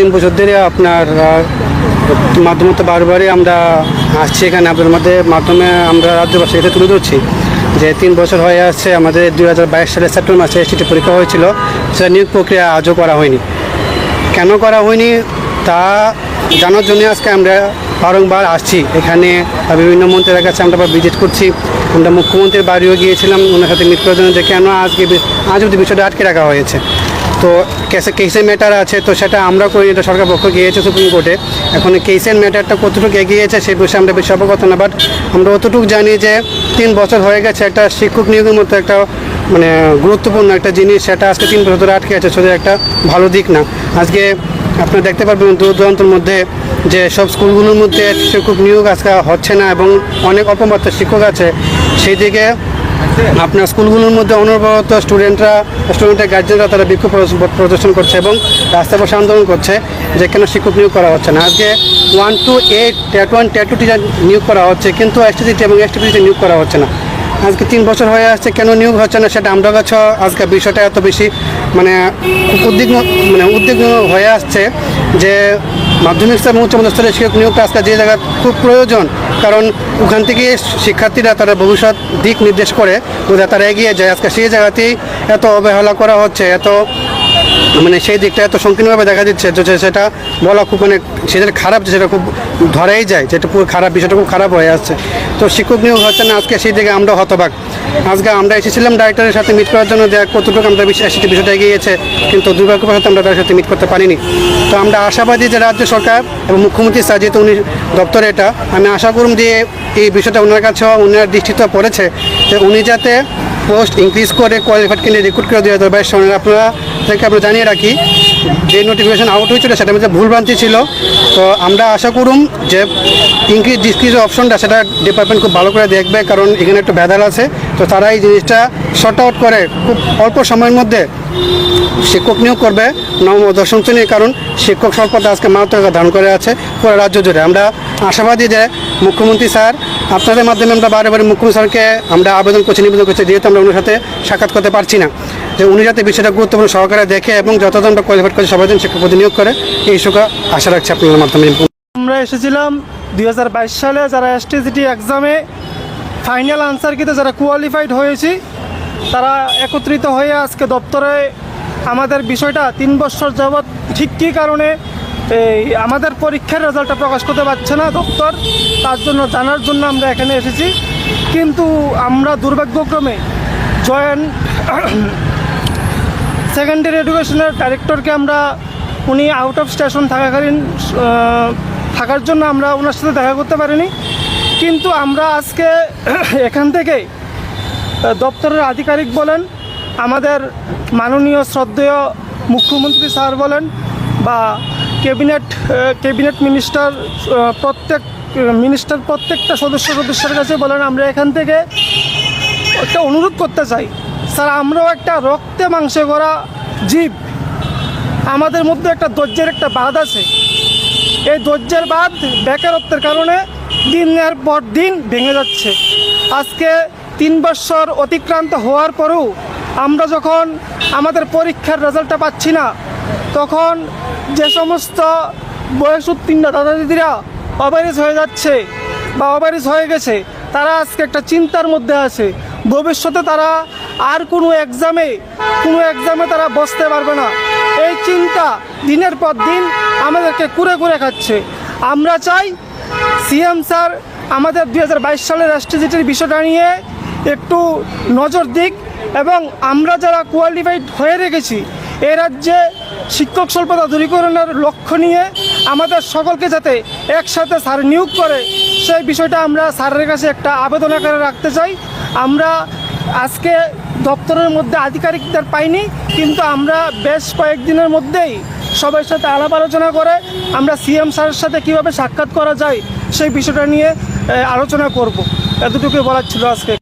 তিন বছর ধরে আপনার মাধ্যমে বারবারই আমরা আসছি এখানে আপনাদের মধ্যে, মাধ্যমে আমরা রাজ্যবাসী এটা তুলে ধরছি যে তিন বছর হয়ে আসছে, আমাদের দুই হাজার বাইশ সালের সেপ্টেম্বর মাসে এসটি পরীক্ষা হয়েছিল, সেটা নিয়োগ প্রক্রিয়া আজও করা হয়নি। কেন করা হয়নি? তা জানার জন্য আজকে আমরা বারংবার আসছি। এখানে বিভিন্ন মন্ত্রীর কাছে আমরা ভিজিট করছি। আমরা মুখ্যমন্ত্রীর বাড়িও গিয়েছিলাম, ওনার সাথে করার জন্য যে কেন আজকে আজ অব্দি বিষয়টা আটকে রাখা হয়েছে। তো কেসে কেসের ম্যাটার আছে, তো সেটা আমরা করি এটা সরকার পক্ষ গিয়েছে সুপ্রিম কোর্টে এখন কেসের ম্যাটারটা কতটুকু এগিয়েছে সেই বিষয়ে আমরা বেশি অবগত না বাট আমরা অতটুকু জানি যে তিন বছর হয়ে গেছে একটা শিক্ষক নিয়োগের মতো একটা মানে গুরুত্বপূর্ণ একটা জিনিস, সেটা আজকে তিন বছর ধরে আটকে আছে, শুধু একটা ভালো দিক না। আজকে আপনারা দেখতে পারবেন দূর দূরান্তর মধ্যে যে সব স্কুলগুলোর মধ্যে শিক্ষক নিয়োগ আজকে হচ্ছে না, এবং অনেক অল্প শিক্ষক আছে। সেই দিকে আপনার স্কুলগুলোর মধ্যে অনবরত স্টুডেন্টরা, স্টুডেন্টের গার্জেনরা তারা বিক্ষোভ প্রদর্শন- করছে এবং রাস্তা বসে আন্দোলন করছে যে কেন শিক্ষক নিয়োগ করা হচ্ছে না। আজকে one two eight TET one TET two teacher নিয়োগ করা হচ্ছে, কিন্তু এসটিসিটি এবং এসটিপিসিটি নিয়োগ করা হচ্ছে না। আজকে তিন বছর হয়ে আসছে, কেন নিয়োগ হচ্ছে না সেটা আমরা কাছে আজকে বিষয়টা এত বেশি মানে উদ্বিগ্ন মানে উদ্বিগ্ন হয়ে আসছে যে মাধ্যমিক স্তর এবং উচ্চ স্তরের শিক্ষক নিয়োগটা আজকে যে জায়গা খুব প্রয়োজন, কারণ ওখান থেকে শিক্ষার্থীরা তারা ভবিষ্যৎ দিক নির্দেশ করে বোঝা তারা এগিয়ে যায়। আজকে সেই জায়গাতেই এত অবহেলা করা হচ্ছে, এত মানে সেই দিকটা এত সংকীর্ণভাবে দেখা দিচ্ছে যে সেটা বলা খুব মানে সেটা খারাপ, সেটা খুব ধরাই যায়, যেটা পুরো খারাপ, বিষয়টা খুব খারাপ হয়ে আসছে তো শিক্ষক নিয়োগ হচ্ছে না, আজকে সেই দিকে আমরা হতবাক। আজকে আমরা এসেছিলাম ডাইরেক্টরের সাথে মিট করার জন্য, দেখ কতটুকু আমরা এসেছি বিষয়টা গিয়েছে কিন্তু দুর্ভাগ্যবশত আমরা তার সাথে মিট করতে পারিনি। তো আমরা আশাবাদী যে রাজ্য সরকার এবং মুখ্যমন্ত্রী স্যার যেহেতু উনি দপ্তরে এটা, আমি আশা করুন যে এই বিষয়টা ওনার কাছে ওনার দৃষ্টিতে পড়েছে যে উনি যাতে পোস্ট ইনক্রিজ করে কোয়ালিফাইড ক্যান্ডিডেট রিক্রুট করে দুই হাজার বাইশ আপনারা থেকে আমরা জানিয়ে রাখি, যে নোটিফিকেশন আউট হয়েছিল সেটার মধ্যে ভুলভ্রান্তি ছিল। তো আমরা আশা করুন যে ইনক্রিজ ডিসক্রিজ অপশনটা সেটা ডিপার্টমেন্ট খুব ভালো করে দেখবে, কারণ এখানে একটু ভেদাল আছে। তো তারা এই জিনিসটা শর্ট আউট করে খুব অল্প সময়ের মধ্যে শিক্ষক নিয়োগ করবে। নবম দশম শ্রেণির কারণ শিক্ষক স্বল্পতা আজকে মারাত্মক ধারণ করে আছে পুরো রাজ্য জুড়ে। আমরা আশাবাদী যে মুখ্যমন্ত্রী স্যার, আপনাদের মাধ্যমে আমরা বারে বারে মুখ্যমন্ত্রী স্যারকে আমরা আবেদন করছি, নিবেদন করছি, যেহেতু আমরা ওনার সাথে সাক্ষাৎ করতে পারছি না। যে উনি যাতে বিষয়টা গুরুত্বপূর্ণ সহকারে দেখে এবং যতজন আমরা কোয়ালিফাইড করে সবাই শিক্ষক পদে নিয়োগ করে, এই সুখা আশা রাখছি আপনাদের মাধ্যমে। আমরা এসেছিলাম দুই হাজার বাইশ সালে যারা এসটিজিটি এক্সামে ফাইনাল আনসার কিতে যারা কোয়ালিফাইড হয়েছি, তারা একত্রিত হয়ে আজকে দপ্তরে আমাদের বিষয়টা তিন বছর যাবৎ ঠিক কী কারণে এই আমাদের পরীক্ষার রেজাল্টটা প্রকাশ করতে পারছে না দপ্তর, তার জন্য জানার জন্য আমরা এখানে এসেছি। কিন্তু আমরা দুর্ভাগ্যক্রমে জয়েন্ট সেকেন্ডারি এডুকেশনের ডাইরেক্টরকে আমরা, উনি আউট অফ স্টেশন থাকাকালীন থাকার জন্য আমরা ওনার সাথে দেখা করতে পারিনি। কিন্তু আমরা আজকে এখান থেকে দপ্তরের আধিকারিক বলেন, আমাদের মাননীয় শ্রদ্ধেয় মুখ্যমন্ত্রী স্যার বলেন, বা ক্যাবিনেট ক্যাবিনেট মিনিস্টার প্রত্যেক, মিনিস্টার প্রত্যেকটা সদস্য সদস্যের কাছে বলেন, আমরা এখান থেকে একটা অনুরোধ করতে চাই স্যার, আমরাও একটা রক্তে মাংসে করা জীব। আমাদের মধ্যে একটা ধৈর্যের একটা বাঁধ আছে। এই ধৈর্যের বাঁধ বেকারত্বের কারণে দিনের পর দিন ভেঙে যাচ্ছে। আজকে তিন বছর অতিক্রান্ত হওয়ার পরেও আমরা যখন আমাদের পরীক্ষার রেজাল্টটা পাচ্ছি না, তখন যে সমস্ত বয়স উত্তীর্ণ দাদা দিদিরা অবারিজ হয়ে যাচ্ছে বা অবারিজ হয়ে গেছে, তারা আজকে একটা চিন্তার মধ্যে আছে। ভবিষ্যতে তারা আর কোনো এক্সামে কোনো এক্সামে তারা বসতে পারবে না। এই চিন্তা দিনের পর দিন আমাদেরকে কুরে কুরে খাচ্ছে। আমরা চাই সিএম স্যার আমাদের দুই সালের রাষ্ট্রজিটের বিষয়টা নিয়ে একটু নজর দিক এবং আমরা যারা কোয়ালিফাইড হয়ে রেখেছি, এ রাজ্যে শিক্ষক স্বল্পতা দূরীকরণের লক্ষ্য নিয়ে আমাদের সকলকে যাতে একসাথে স্যার নিয়োগ করে, সেই বিষয়টা আমরা স্যারের কাছে একটা আবেদন আকারে রাখতে চাই। আমরা আজকে দপ্তরের মধ্যে আধিকারিকদের পাইনি, কিন্তু আমরা বেশ কয়েকদিনের মধ্যেই সবার সাথে আলাপ আলোচনা করে আমরা সিএম স্যারের সাথে কীভাবে সাক্ষাৎ করা যায় সেই বিষয়টা নিয়ে আলোচনা করব। এতটুকু বলার ছিল আজকে।